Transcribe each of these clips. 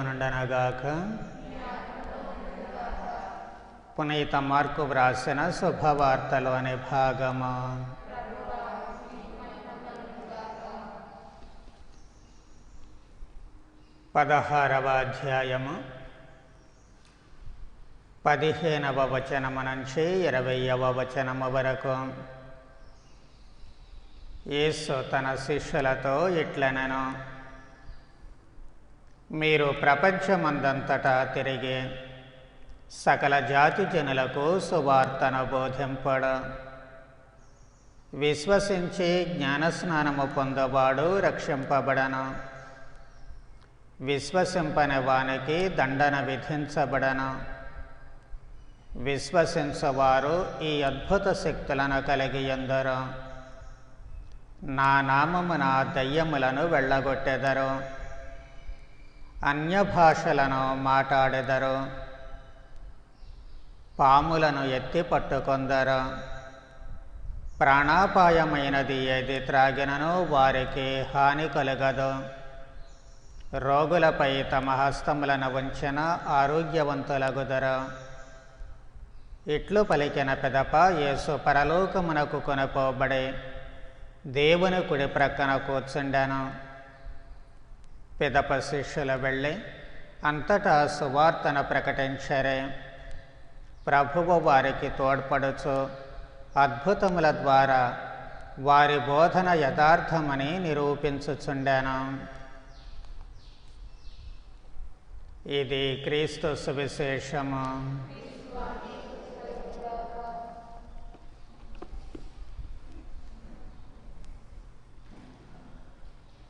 మీతో నుండనగాక పునీత మార్కు వ్రాసిన శుభవార్తలు అనే భాగము. పదహారవ అధ్యాయము పదిహేనవ వచనము నుంచి ఇరవయవ వచనము వరకు. యేసు తన శిష్యులతో ఇట్లనను మీరు ప్రపంచమందంతటా తిరిగి సకల జాతి జనులకు సువార్తను బోధింపడ. విశ్వసించి జ్ఞానస్నానము పొందవాడు రక్షింపబడను. విశ్వసింపని వానికి దండన విధించబడను. విశ్వసించవారు ఈ అద్భుత శక్తులను కలిగి ఎందరో. నా నామమున దయ్యములను వెళ్ళగొట్టెదరు. అన్య భాషలను మాట్లాడెదరు పాములను ఎత్తి పట్టుకొందరు? ప్రాణాపాయమైనది ఏది త్రాగినను వారికి హాని కలగదు? రోగులపై తమ హస్తములను ఉంచిన ఆరోగ్యవంతులగుదరు? ఇట్లు పలికిన పెదప యేసు పరలోకమునకు కొనుకోబడి దేవుని కుడి ప్రక్కన కూర్చుండాను. పిదప శిష్యుల వెళ్ళి అంతటా సువార్తను ప్రకటించరే. ప్రభువు వారికి తోడ్పడుచు అద్భుతముల ద్వారా వారి బోధన యథార్థమని నిరూపించుచుండాను. ఇది క్రీస్తు సువిశేషము.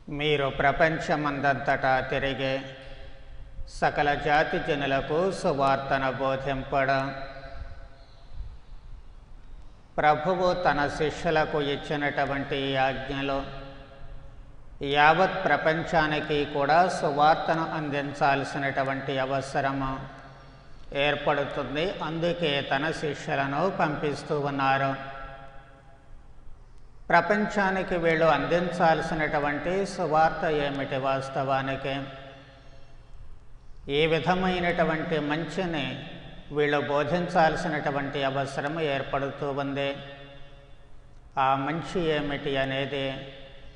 మీరు ప్రపంచమందంతటా తిరిగి సకల జాతి జనులకు సువార్తన బోధింపడం. ప్రభువు తన శిష్యులకు ఇచ్చినటువంటి ఈ ఆజ్ఞలో యావత్ ప్రపంచానికి కూడా సువార్తను అందించాల్సినటువంటి అవసరము ఏర్పడుతుంది. అందుకే తన శిష్యులను పంపిస్తూ ఉన్నారు. ప్రపంచానికి వీళ్ళు అందించాల్సినటువంటి సువార్త ఏమిటి వాస్తవానికి? ఏ విధమైనటువంటి మంచిని వీళ్ళు బోధించాల్సినటువంటి అవసరం ఏర్పడుతూ ఉంది. ఆ మంచి ఏమిటి అనేది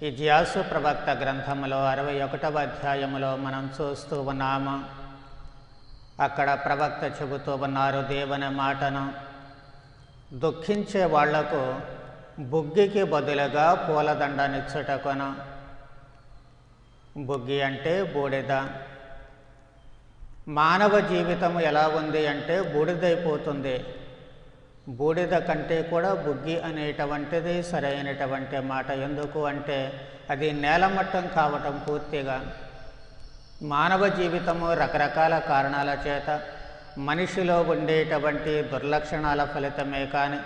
ఈ జ్యాసు ప్రవక్త గ్రంథంలో అరవై ఒకటవ అధ్యాయములో మనం చూస్తూ ఉన్నాము. అక్కడ ప్రవక్త చెబుతూ ఉన్నారు దేవుని మాటను దుఃఖించే వాళ్ళకు బుగ్గికి బదులుగా పూలదండనిచ్చుటకున బుగ్గి అంటే బూడిద. మానవ జీవితం ఎలా ఉంది అంటే బూడిదైపోతుంది. బూడిద కంటే కూడా బుగ్గి అనేటువంటిది సరైనటువంటి మాట. ఎందుకు అంటే అది నేలమట్టం కావటం పూర్తిగా. మానవ జీవితము రకరకాల కారణాల చేత మనిషిలో ఉండేటువంటి దుర్లక్షణాల ఫలితమే కానీ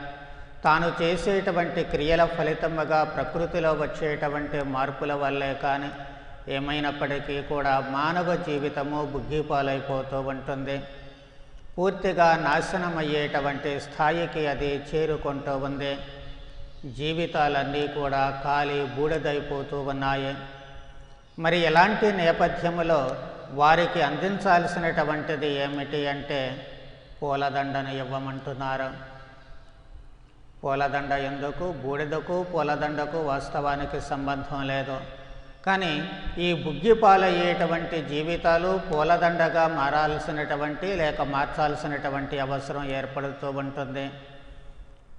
తాను చేసేటువంటి క్రియల ఫలితముగా ప్రకృతిలో వచ్చేటువంటి మార్పుల వల్లే కానీ ఏమైనప్పటికీ కూడా మానవ జీవితము బుగ్గిపాలైపోతూ ఉంటుంది. పూర్తిగా నాశనమయ్యేటువంటి స్థాయికి అది చేరుకుంటూ ఉంది. జీవితాలన్నీ కూడా ఖాళీ బూడిదైపోతూ ఉన్నాయి. మరి ఎలాంటి నేపథ్యములో వారికి అందించాల్సినటువంటిది ఏమిటి అంటే పూలదండను ఇవ్వమంటున్నారు. పూలదండ ఎందుకు? బూడిదకు పూలదండకు వాస్తవానికి సంబంధం లేదు. కానీ ఈ బుగ్గిపాలయ్యేటువంటి జీవితాలు పూలదండగా మారాల్సినటువంటి లేక మార్చాల్సినటువంటి అవసరం ఏర్పడుతూ ఉంటుంది.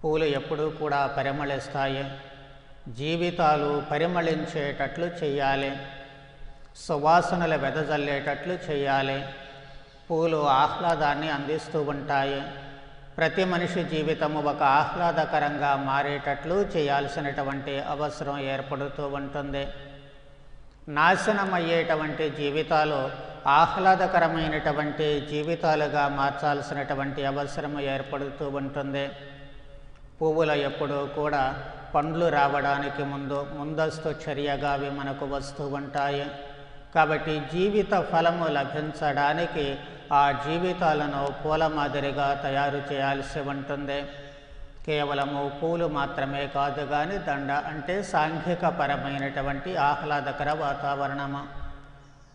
పూలు ఎప్పుడూ కూడా పరిమళిస్తాయి. జీవితాలు పరిమళించేటట్లు చేయాలి సువాసనలు వెదజల్లేటట్లు చేయాలి పూలు ఆహ్లాదాన్ని అందిస్తూ ఉంటాయి. ప్రతి మనిషి జీవితము ఒక ఆహ్లాదకరంగా మారేటట్లు చేయాల్సినటువంటి అవసరం ఏర్పడుతూ ఉంటుంది. నాశనమయ్యేటువంటి జీవితాలు ఆహ్లాదకరమైనటువంటి జీవితాలుగా మార్చాల్సినటువంటి అవసరం ఏర్పడుతూ ఉంటుంది. పువ్వులు ఎప్పుడూ కూడా పండ్లు రావడానికి ముందు ముందస్తు చర్యగా అవి మనకు వస్తూ ఉంటాయి. కాబట్టి జీవిత ఫలము లభించడానికి ఆ జీవితాలను పూల మాదిరిగా తయారు చేయాల్సి ఉంటుంది. కేవలము పూలు మాత్రమే కాదు కానీ దండ అంటే సాంఘిక పరమైనటువంటి ఆహ్లాదకర వాతావరణము.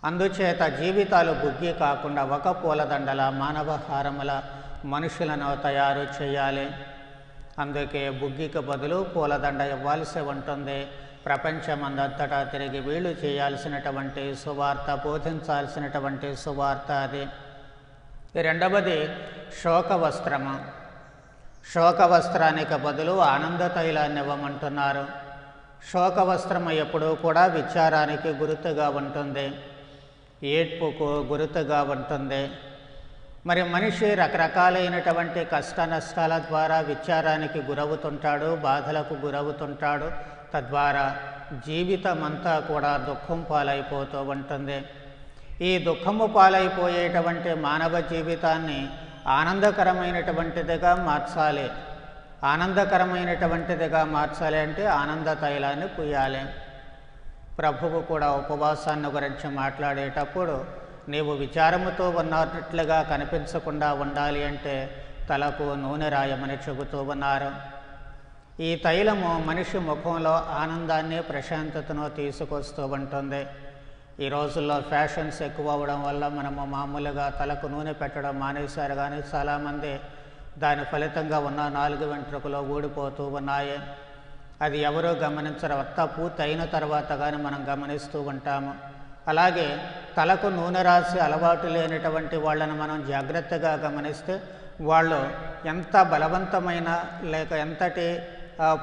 అందుచేత జీవితాలు బుగ్గి కాకుండా ఒక పూలదండల మానవహారముల మనుషులను తయారు చేయాలి. అందుకే బుగ్గికి బదులు పూలదండ ఇవ్వాల్సి ఉంటుంది. ప్రపంచమందంతటా తిరిగి వీళ్ళు చేయాల్సినటువంటి సువార్త బోధించాల్సినటువంటి సువార్త అది. రెండవది శోక వస్త్రము శోక వస్త్రానికి బదులు ఆనంద తైలాన్ని ఇవ్వమంటున్నారు. శోకవస్త్రము ఎప్పుడూ కూడా విచారానికి గుర్తుగా ఉంటుంది. ఏడ్పుకు గుర్తుగా ఉంటుంది. మరి మనిషి రకరకాలైనటువంటి కష్ట నష్టాల ద్వారా విచారానికి గురవుతుంటాడు బాధలకు గురవుతుంటాడు. తద్వారా జీవితం అంతా కూడా దుఃఖం పాలైపోతూ ఉంటుంది. ఈ దుఃఖము పాలైపోయేటువంటి మానవ జీవితాన్ని ఆనందకరమైనటువంటిదిగా మార్చాలి. ఆనందకరమైనటువంటిదిగా మార్చాలి అంటే ఆనంద తైలాన్ని పుయ్యాలి ప్రభువు కూడా ఉపవాసాన్ని గురించి మాట్లాడేటప్పుడు నీవు విచారముతో ఉన్నట్లుగా కనిపించకుండా ఉండాలి అంటే తలకు నూనె రాయమని చెబుతూ ఉన్నారు. ఈ తైలము మనిషి ముఖంలో ఆనందాన్ని ప్రశాంతతను తీసుకొస్తూ ఉంటుంది. ఈ రోజుల్లో ఫ్యాషన్స్ ఎక్కువ అవ్వడం వల్ల మనము మామూలుగా తలకు నూనె పెట్టడం మానేశారు కానీ చాలామంది దాని ఫలితంగా ఉన్న నాలుగు వెంట్రుకలు ఊడిపోతూ ఉన్నాయి. అది ఎవరో గమనించరు. వత్త పూర్తి అయిన తర్వాత కానీ మనం గమనిస్తూ ఉంటాము. అలాగే తలకు నూనె రాసి అలవాటు లేనటువంటి వాళ్ళని మనం జాగ్రత్తగా గమనిస్తే వాళ్ళు ఎంత బలవంతమైన లేక ఎంతటి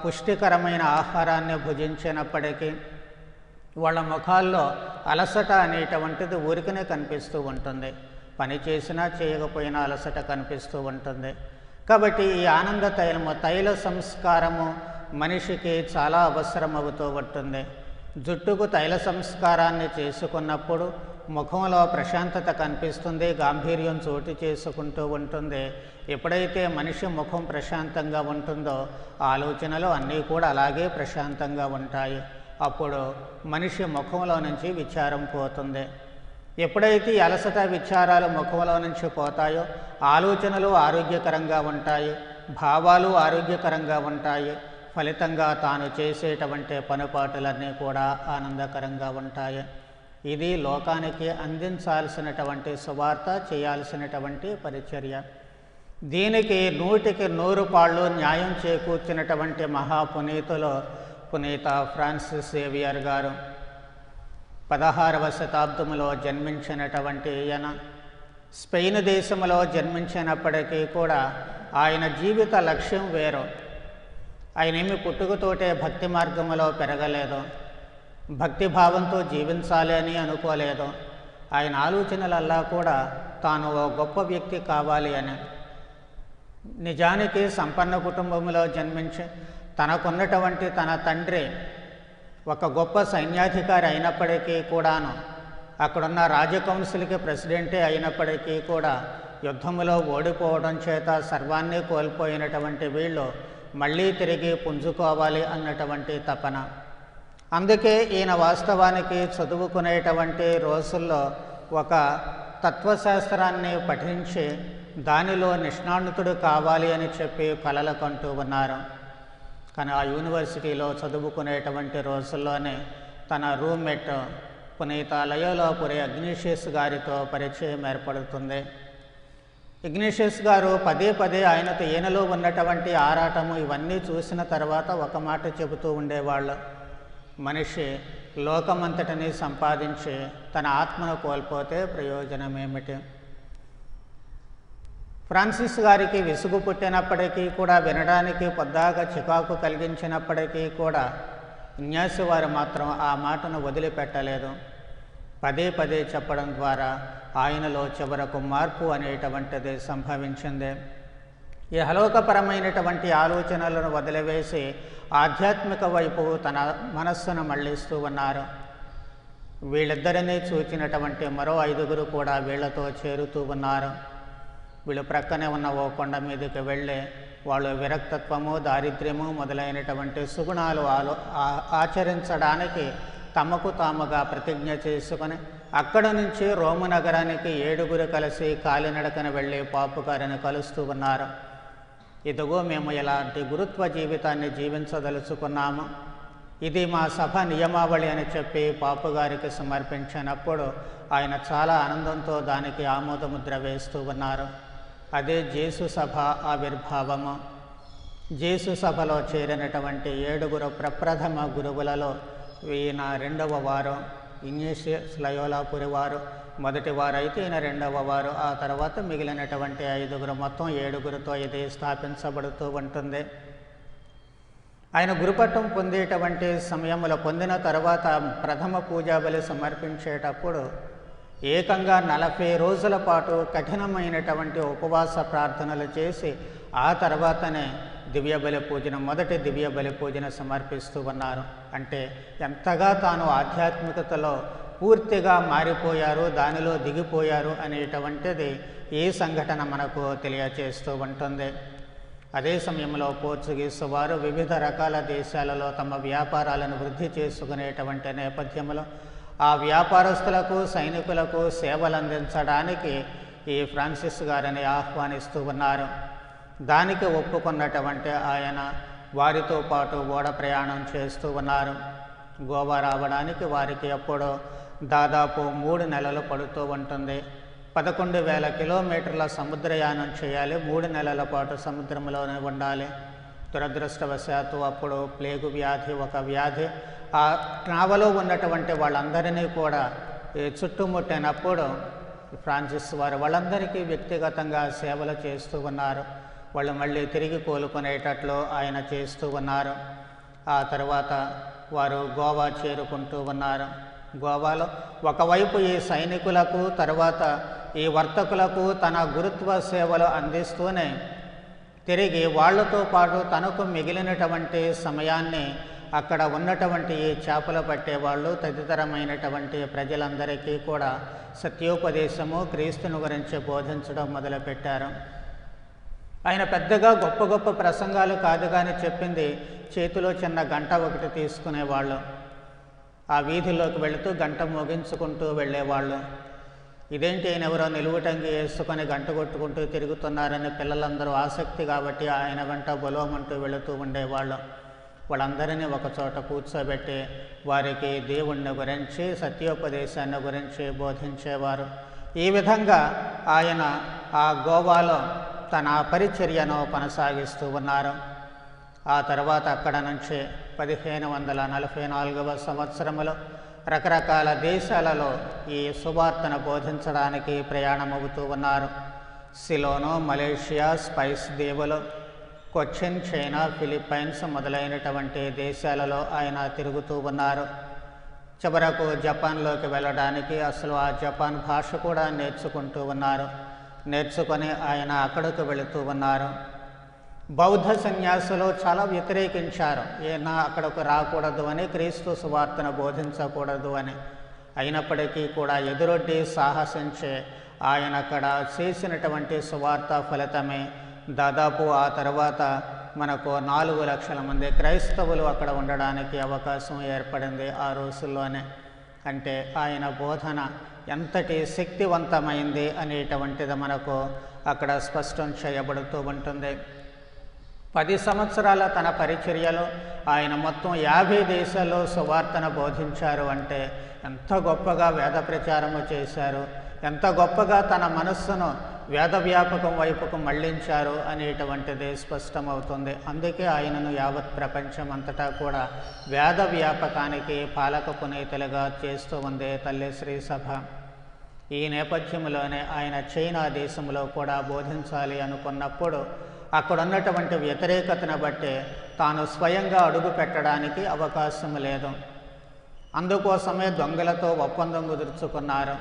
పుష్టికరమైన ఆహారాన్ని భుజించినప్పటికీ వాళ్ళ ముఖాల్లో అలసట అనేటువంటిది ఊరికనే కనిపిస్తూ ఉంటుంది. పని చేసినా చేయకపోయినా అలసట కనిపిస్తూ ఉంటుంది. కాబట్టి ఈ ఆనంద తైలము తైల సంస్కారము మనిషికి చాలా అవసరం అవుతూ ఉంటుంది. జుట్టుకు తైల సంస్కారాన్ని చేసుకున్నప్పుడు ముఖంలో ప్రశాంతత కనిపిస్తుంది గాంభీర్యం చోటు చేసుకుంటూ ఉంటుంది. ఎప్పుడైతే మనిషి ముఖం ప్రశాంతంగా ఉంటుందో ఆలోచనలు అన్నీ కూడా అలాగే ప్రశాంతంగా ఉంటాయి. అప్పుడు మనిషి ముఖంలో నుంచి విచారం పోతుంది. ఎప్పుడైతే అలసట విచారాలు ముఖంలో నుంచి పోతాయో ఆలోచనలు ఆరోగ్యకరంగా ఉంటాయి భావాలు ఆరోగ్యకరంగా ఉంటాయి ఫలితంగా తాను చేసేటువంటి పనుపాటులన్నీ కూడా ఆనందకరంగా ఉంటాయి. ఇది లోకానికి అందించాల్సినటువంటి సువార్త చేయాల్సినటువంటి పరిచర్య. దీనికి నూటికి నూరు పాళ్ళు న్యాయం చేకూర్చినటువంటి మహాపునీతులు పునీత ఫ్రాన్సిస్ సేవియర్ గారు పదహారవ శతాబ్దములో జన్మించినటువంటి ఈయన స్పెయిన్ దేశంలో జన్మించినప్పటికీ కూడా ఆయన జీవిత లక్ష్యం వేరు. ఆయన ఏమి పుట్టుకతోటే భక్తి మార్గంలో పెరగలేదు భక్తి భావంతో జీవించాలి అని అనుకోలేదు. ఆయన ఆలోచనలల్లా కూడా తాను ఓ గొప్ప వ్యక్తి కావాలి అని. నిజానికి సంపన్న కుటుంబంలో జన్మించి తనకున్నటువంటి తన తండ్రి ఒక గొప్ప సైన్యాధికారి అయినప్పటికీ కూడాను అక్కడున్న రాజ కౌన్సిల్కి ప్రెసిడెంటే అయినప్పటికీ కూడా యుద్ధంలో ఓడిపోవడం చేత సర్వాన్ని కోల్పోయినటువంటి వీళ్ళు మళ్ళీ తిరిగి పుంజుకోవాలి అన్నటువంటి తపన. అందుకే ఈయన వాస్తవానికి చదువుకునేటువంటి రోజుల్లో ఒక తత్వశాస్త్రాన్ని పఠించి దానిలో నిష్ణాతుడు కావాలి అని చెప్పి కలలు కంటూ ఉన్నారు. కానీ ఆ యూనివర్సిటీలో చదువుకునేటువంటి రోజుల్లోనే తన రూమ్మేట్ పునీత లయోలోపురి అగ్నిషియస్ గారితో పరిచయం ఏర్పడుతుంది. ఇగ్నిషియస్ గారు పదే పదే ఆయనతో ఈయనలో ఉన్నటువంటి ఆరాటము ఇవన్నీ చూసిన తర్వాత ఒక మాట చెబుతూ ఉండేవాళ్ళు. మనిషి లోకమంతటిని సంపాదించి తన ఆత్మను కోల్పోతే ప్రయోజనం ఏమిటి ఫ్రాన్సిస్ గారికి విసుగు పుట్టినప్పటికీ కూడా వినడానికి పొద్దాగా చికాకు కలిగించినప్పటికీ కూడా ఇన్యాసి వారు మాత్రం ఆ మాటను వదిలిపెట్టలేదు. పదే పదే చెప్పడం ద్వారా ఆయనలో చివరకు మార్పు అనేటువంటిది సంభవించింది. ఈ హలోకపరమైనటువంటి ఆలోచనలను వదిలివేసి ఆధ్యాత్మిక వైపు తన మనస్సును మళ్ళిస్తూ ఉన్నారు. వీళ్ళిద్దరినీ చూచినటువంటి మరో ఐదుగురు కూడా వీళ్ళతో చేరుతూ ఉన్నారు. వీళ్ళు ప్రక్కనే ఉన్న ఓ కొండ మీదకి వెళ్ళి వాళ్ళు విరక్తత్వము దారిద్ర్యము మొదలైనటువంటి సుగుణాలు ఆలో ఆచరించడానికి తమకు తాముగా ప్రతిజ్ఞ చేసుకొని అక్కడ నుంచి రోము నగరానికి ఏడుగురు కలిసి కాలినడకన వెళ్ళి పాపు గారిని కలుస్తూ ఉన్నారు. ఇదిగో మేము ఇలాంటి గురుత్వ జీవితాన్ని జీవించదలుచుకున్నాము. ఇది మా సభ నియమావళి అని చెప్పి పాపు గారికి సమర్పించినప్పుడు ఆయన చాలా ఆనందంతో దానికి ఆమోదముద్ర వేస్తూ ఉన్నారు. అదే జేసు సభ ఆవిర్భావము. జేసు సభలో చేరినటువంటి ఏడుగురు ప్రప్రథమ గురువులలో ఈయన రెండవ వారు ఇంగ్లీష్ స్లయోలాపురి వారు మొదటి వారైతే అయితే ఈయన రెండవ వారు. ఆ తర్వాత మిగిలినటువంటి ఐదుగురు మొత్తం ఏడుగురితో ఇది స్థాపించబడుతూ ఉంటుంది. ఆయన గురుపట్టం పొందేటువంటి సమయంలో పొందిన తర్వాత ప్రథమ పూజా బలి సమర్పించేటప్పుడు ఏకంగా నలభై రోజుల పాటు కఠినమైనటువంటి ఉపవాస ప్రార్థనలు చేసి ఆ తర్వాతనే దివ్య బలి పూజన మొదటి దివ్య బలి పూజన సమర్పిస్తూ ఉన్నారు. అంటే ఎంతగా తాను ఆధ్యాత్మికతలో పూర్తిగా మారిపోయారు దానిలో దిగిపోయారు అనేటువంటిది ఈ సంఘటన మనకు తెలియచేస్తూ ఉంటుంది. అదే సమయంలో పోర్చుగీసు వారు వివిధ రకాల దేశాలలో తమ వ్యాపారాలను వృద్ధి చేసుకునేటువంటి నేపథ్యంలో ఆ వ్యాపారస్తులకు సైనికులకు సేవలు అందించడానికి ఈ ఫ్రాన్సిస్ గారిని ఆహ్వానిస్తూ ఉన్నారు. దానికి ఒప్పుకున్నటువంటి ఆయన వారితో పాటు ఓడ ప్రయాణం చేస్తూ ఉన్నారు. గోవా రావడానికి వారికి ఎప్పుడో దాదాపు మూడు నెలలు పడుతూ ఉంటుంది. పదకొండు వేల కిలోమీటర్ల సముద్రయానం చేయాలి మూడు నెలల పాటు సముద్రంలోనే ఉండాలి. దురదృష్టవశాత్తు అప్పుడు ప్లేగు వ్యాధి ఒక వ్యాధి ఆ ట్రావెలో ఉన్నటువంటి వాళ్ళందరినీ కూడా చుట్టుముట్టినప్పుడు ఫ్రాన్సిస్ వారు వాళ్ళందరికీ వ్యక్తిగతంగా సేవలు చేస్తూ ఉన్నారు. వాళ్ళు మళ్ళీ తిరిగి కోలుకునేటట్లు ఆయన చేస్తూ ఉన్నారు. ఆ తర్వాత వారు గోవా చేరుకుంటూ ఉన్నారు. గోవాలో ఒకవైపు ఈ సైనికులకు తర్వాత ఈ వర్తకులకు తన గురుత్వ సేవలు అందిస్తూనే తిరిగి వాళ్ళతో పాటు తనకు మిగిలినటువంటి సమయాన్ని అక్కడ ఉన్నటువంటి చేపలు పట్టేవాళ్ళు తదితరమైనటువంటి ప్రజలందరికీ కూడా సత్యోపదేశము క్రీస్తును గురించి బోధించడం మొదలుపెట్టారు. ఆయన పెద్దగా గొప్ప గొప్ప ప్రసంగాలు కాదు కానీ చెప్పింది చేతిలో చిన్న గంట ఒకటి తీసుకునేవాళ్ళు. ఆ వీధిలోకి వెళుతూ గంట మోగించుకుంటూ వెళ్ళేవాళ్ళు. ఇదేంటి ఆయన ఎవరో నిలువుటంగి వేసుకొని గంట కొట్టుకుంటూ తిరుగుతున్నారని పిల్లలందరూ ఆసక్తి కాబట్టి ఆయన వెంట బొలోమంటూ వెళుతూ ఉండేవాళ్ళు. వాళ్ళందరినీ ఒక చోట కూర్చోబెట్టి వారికి దేవుణ్ణి గురించి సత్యోపదేశాన్ని గురించి బోధించేవారు. ఈ విధంగా ఆయన ఆ గోవాలో తన పరిచర్యను కొనసాగిస్తూ ఉన్నారు. ఆ తర్వాత అక్కడ నుంచి పదిహేను వందల నలభై నాలుగవ సంవత్సరములో రకరకాల దేశాలలో ఈ సువార్తను బోధించడానికి ప్రయాణమవుతూ ఉన్నారు. సిలోను మలేషియా స్పైస్ దీవులు కొచ్చిన్ చైనా ఫిలిప్పైన్స్ మొదలైనటువంటి దేశాలలో ఆయన తిరుగుతూ ఉన్నారు. చివరకు జపాన్లోకి వెళ్ళడానికి అసలు ఆ జపాన్ భాష కూడా నేర్చుకుంటూ ఉన్నారు. నేర్చుకొని ఆయన అక్కడికి వెళుతూ ఉన్నారు. బౌద్ధ సన్యాసులు చాలా వ్యతిరేకించారు. ఈయన అక్కడకు రాకూడదు అని క్రీస్తు సువార్తను బోధించకూడదు అని. అయినప్పటికీ కూడా ఎదురొడ్డి సాహసించే ఆయన అక్కడ చేసినటువంటి సువార్త ఫలితమే దాదాపు ఆ తర్వాత మనకు నాలుగు లక్షల మంది క్రైస్తవులు అక్కడ ఉండడానికి అవకాశం ఏర్పడింది ఆ రోజుల్లోనే. అంటే ఆయన బోధన ఎంతటి శక్తివంతమైంది అనేటువంటిది మనకు అక్కడ స్పష్టం చేయబడుతూ ఉంటుంది. పది సంవత్సరాల తన పరిచర్యలో ఆయన మొత్తం యాభై దేశాల్లో సువార్తను బోధించారు అంటే ఎంత గొప్పగా వేద ప్రచారము చేశారు ఎంత గొప్పగా తన మనస్సును వ్యాపకం వైపుకు మళ్ళించారు అనేటువంటిది స్పష్టమవుతుంది. అందుకే ఆయనను యావత్ ప్రపంచం అంతటా కూడా వేద వ్యాపకానికి పాలక పునీతులుగా చేస్తూ ఉంది తల్లి శ్రీ సభ ఈ నేపథ్యంలోనే ఆయన చైనా దేశంలో కూడా బోధించాలి అనుకున్నప్పుడు అక్కడున్నటువంటి వ్యతిరేకతను బట్టి తాను స్వయంగా అడుగు పెట్టడానికి అవకాశం లేదు. అందుకోసమే దొంగలతో ఒప్పందం కుదుర్చుకున్నారు.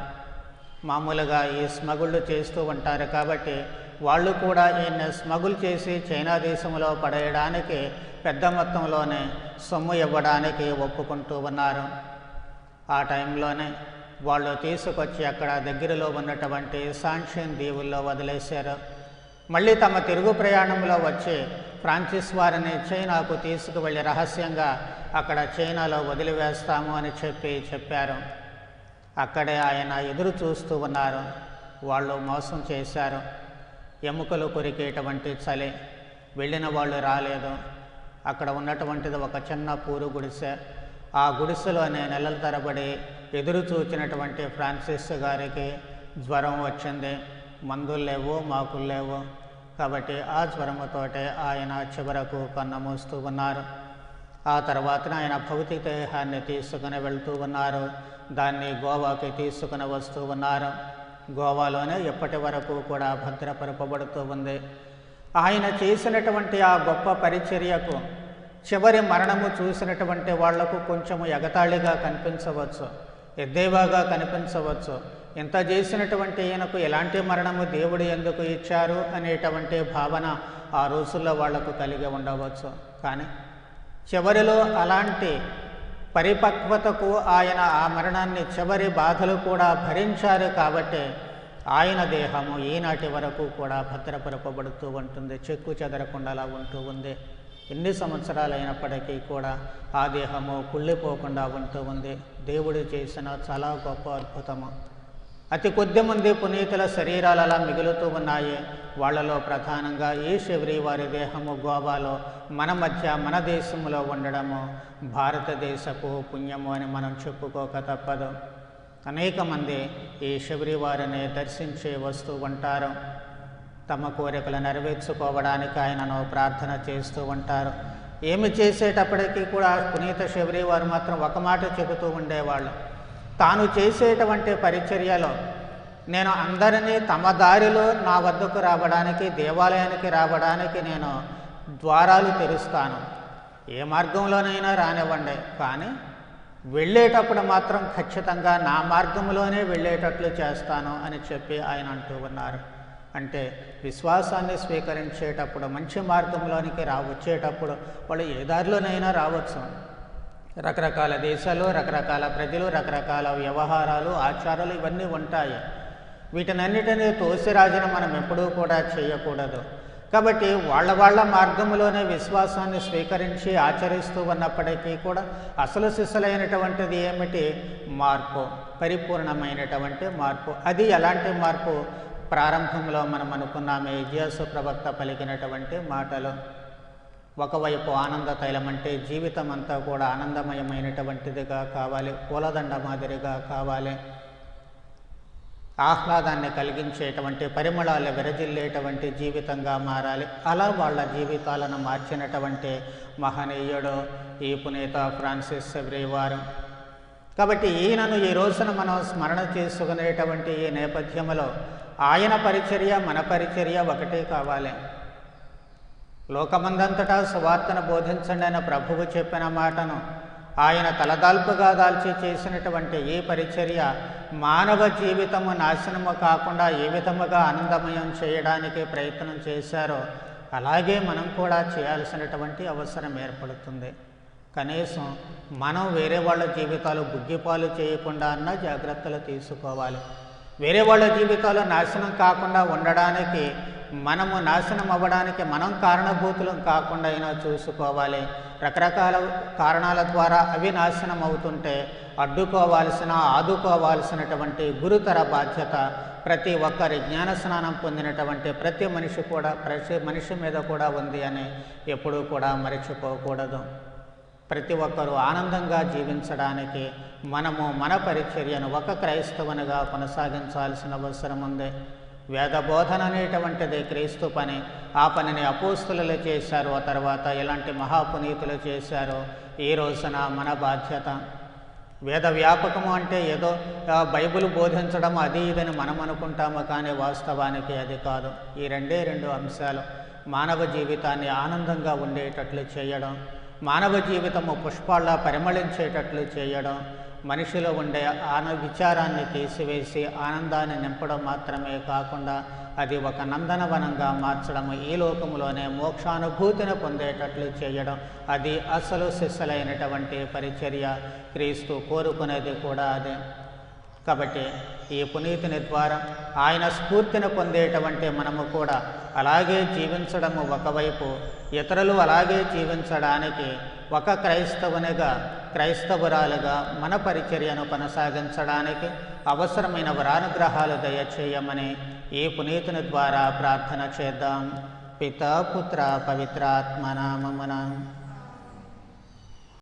మామూలుగా ఈ స్మగుళ్ళు చేస్తూ ఉంటారు కాబట్టి వాళ్ళు కూడా ఈయన్ని స్మగుల్ చేసి చైనా దేశంలో పడేయడానికి పెద్ద మొత్తంలోనే సొమ్ము ఇవ్వడానికి ఒప్పుకుంటూ ఉన్నారు. ఆ టైంలోనే వాళ్ళు తీసుకొచ్చి అక్కడ దగ్గరలో ఉన్నటువంటి సాన్షియన్ దీవుల్లో వదిలేశారు. మళ్ళీ తమ తిరుగు ప్రయాణంలో వచ్చి ఫ్రాన్సిస్ వారిని చైనాకు తీసుకువెళ్ళి రహస్యంగా అక్కడ చైనాలో వదిలివేస్తాము అని చెప్పి చెప్పారు. అక్కడే ఆయన ఎదురు చూస్తూ ఉన్నారు. వాళ్ళు మోసం చేశారు. ఎముకలు కొరికేటువంటి చలి. వెళ్ళిన వాళ్ళు రాలేదు. అక్కడ ఉన్నటువంటిది ఒక చిన్న పూరు గుడిసె. ఆ గుడిసెలోనే నెలల తరబడి ఎదురు చూచినటువంటి ఫ్రాన్సిస్ గారికి జ్వరం వచ్చింది. మందులు లేవు మాకులు లేవు. కాబట్టి ఆ జ్వరముతోటే ఆయన చివరకు కన్నమూస్తూ ఉన్నారు. ఆ తర్వాత ఆయన భౌతిక దేహాన్ని తీసుకుని వెళ్తూ ఉన్నారు. దాన్ని గోవాకి తీసుకుని వస్తూ ఉన్నారు. గోవాలోనే ఇప్పటి వరకు కూడా భద్రపరపబడుతూ ఉంది. ఆయన చేసినటువంటి ఆ గొప్ప పరిచర్యకు చివరి మరణము చూసినటువంటి వాళ్ళకు కొంచెము ఎగతాళిగా కనిపించవచ్చు ఎద్దేవాగా కనిపించవచ్చు. ఇంత చేసినటువంటి ఈయనకు ఎలాంటి మరణము దేవుడు ఎందుకు ఇచ్చారు అనేటువంటి భావన ఆ రోజుల్లో వాళ్ళకు కలిగి ఉండవచ్చు. కానీ చివరిలో అలాంటి పరిపక్వతకు ఆయన ఆ మరణాన్ని చివరి బాధలు కూడా భరించారు కాబట్టి ఆయన దేహము ఈనాటి వరకు కూడా భద్రపరపబడుతూ ఉంటుంది చెక్కు చెదరకుండాలా ఉంటూ ఉంది. ఎన్ని సంవత్సరాలు అయినప్పటికీ కూడా ఆ దేహము కుళ్ళిపోకుండా ఉంటూ ఉంది. దేవుడు చేసిన చాలా గొప్ప అద్భుతము. అతి కొద్ది మంది పునీతుల శరీరాలు అలా మిగులుతూ ఉన్నాయి. వాళ్ళలో ప్రధానంగా ఈ శివరి వారి దేహము గోవాలో మన మధ్య మన దేశంలో ఉండడము. భారతదేశపు పుణ్యము అని మనం చెప్పుకోక తప్పదు. అనేక మంది ఈ శబరి వారిని దర్శించి వస్తూ ఉంటారు. తమ కోరికలు నెరవేర్చుకోవడానికి ఆయనను ప్రార్థన చేస్తూ ఉంటారు. ఏమి చేసేటప్పటికీ కూడా పునీత శబరి వారు మాత్రం ఒక మాట చెబుతూ ఉండేవాళ్ళు. తాను చేసేటువంటి పరిచర్యలో నేను అందరినీ తమ దారిలో నా వద్దకు రావడానికి దేవాలయానికి రావడానికి నేను ద్వారాలు తెరుస్తాను. ఏ మార్గంలోనైనా రానివ్వండి. కానీ వెళ్ళేటప్పుడు మాత్రం ఖచ్చితంగా నా మార్గంలోనే వెళ్ళేటట్లు చేస్తాను అని చెప్పి ఆయన అంటూ ఉన్నారు. అంటే విశ్వాసాన్ని స్వీకరించేటప్పుడు మంచి మార్గంలోనికి రా వచ్చేటప్పుడు వాళ్ళు ఏ దారిలోనైనా రావచ్చు. రకరకాల దేశాలు రకరకాల ప్రజలు రకరకాల వ్యవహారాలు ఆచారాలు ఇవన్నీ ఉంటాయి. వీటినన్నిటినీ తోసిరాజున మనం ఎప్పుడూ కూడా చేయకూడదు. కాబట్టి వాళ్ళ వాళ్ళ మార్గంలోనే విశ్వాసాన్ని స్వీకరించి ఆచరిస్తూ ఉన్నప్పటికీ కూడా అసలు సిసలైనటువంటిది ఏమిటి? మార్పు పరిపూర్ణమైనటువంటి మార్పు. అది ఎలాంటి మార్పు? ప్రారంభంలో మనం అనుకున్నామే ఇజియాసు ప్రవక్త పలికినటువంటి మాటలు. ఒకవైపు ఆనంద తైలం అంటే జీవితం అంతా కూడా ఆనందమయమైనటువంటిదిగా కావాలి పూలదండ మాదిరిగా కావాలి. ఆహ్లాదాన్ని కలిగించేటువంటి పరిమళాలు విరజిల్లేటువంటి జీవితంగా మారాలి. అలా వాళ్ళ జీవితాలను మార్చినటువంటి మహనీయుడు ఈ పునీత ఫ్రాన్సిస్ వారు కాబట్టి ఈయనను ఈ రోజున మనం స్మరణ చేసుకునేటువంటి ఈ నేపథ్యంలో ఆయన పరిచర్య మన పరిచర్య ఒకటే కావాలి. లోకమందంతటా సువార్తను బోధించండి అని ప్రభువు చెప్పిన మాటను ఆయన తలదాల్పుగా దాల్చి చేసినటువంటి ఈ పరిచర్య మానవ జీవితము నాశనము కాకుండా ఏ విధముగా ఆనందమయం చేయడానికి ప్రయత్నం చేశారో అలాగే మనం కూడా చేయాల్సినటువంటి అవసరం ఏర్పడుతుంది. కనీసం మనం వేరే వాళ్ళ జీవితాలు బుగ్గిపాలు చేయకుండా అన్న జాగ్రత్తలు తీసుకోవాలి. వేరే వాళ్ళ జీవితాలు నాశనం కాకుండా ఉండడానికి మనము నాశనం అవ్వడానికి మనం కారణభూతులం కాకుండా అయినా చూసుకోవాలి. రకరకాల కారణాల ద్వారా అవి నాశనం అవుతుంటే అడ్డుకోవాల్సిన ఆదుకోవాల్సినటువంటి గురుతర బాధ్యత ప్రతి ఒక్కరి జ్ఞాన స్నానం పొందినటువంటి ప్రతి మనిషి కూడా ప్రతి మనిషి మీద కూడా ఉంది అని ఎప్పుడూ కూడా మరచిపోకూడదు. ప్రతి ఒక్కరూ ఆనందంగా జీవించడానికి మనము మన పరిచర్యను ఒక క్రైస్తవునిగా కొనసాగించాల్సిన అవసరం ఉంది. వేద బోధన అనేటువంటిది క్రీస్తు పని. ఆ పనిని అపోస్తులు చేశారు. ఆ తర్వాత ఇలాంటి మహాపునీతులు చేశారు? ఈ రోజున మన బాధ్యత. వేద వ్యాపకము అంటే ఏదో బైబిల్ బోధించడం అది ఇదని మనం అనుకుంటాము కానీ వాస్తవానికి అది కాదు. ఈ రెండే రెండు అంశాలు మానవ జీవితాన్ని ఆనందంగా ఉండేటట్లు చేయడం మానవ జీవితము పుష్పాల్లా పరిమళించేటట్లు చేయడం మనిషిలో ఉండే ఆన విచారాన్ని తీసివేసి ఆనందాన్ని నింపడం మాత్రమే కాకుండా అది ఒక నందనవనంగా మార్చడం ఈ లోకంలోనే మోక్షానుభూతిని పొందేటట్లు చేయడం అది అసలు శిస్సులైనటువంటి పరిచర్య. క్రీస్తు కోరుకునేది కూడా అదే. కాబట్టి ఈ పునీతిని ద్వారా ఆయన స్ఫూర్తిని పొందేటువంటి మనము కూడా అలాగే జీవించడము ఒకవైపు ఇతరులు అలాగే జీవించడానికి ఒక క్రైస్తవునిగా క్రైస్తవురాలుగా మన పరిచర్యను కొనసాగించడానికి అవసరమైన వరానుగ్రహాలు దయచేయమని ఈ పునీతుని ద్వారా ప్రార్థన చేద్దాం. పిత పుత్ర పవిత్రాత్మ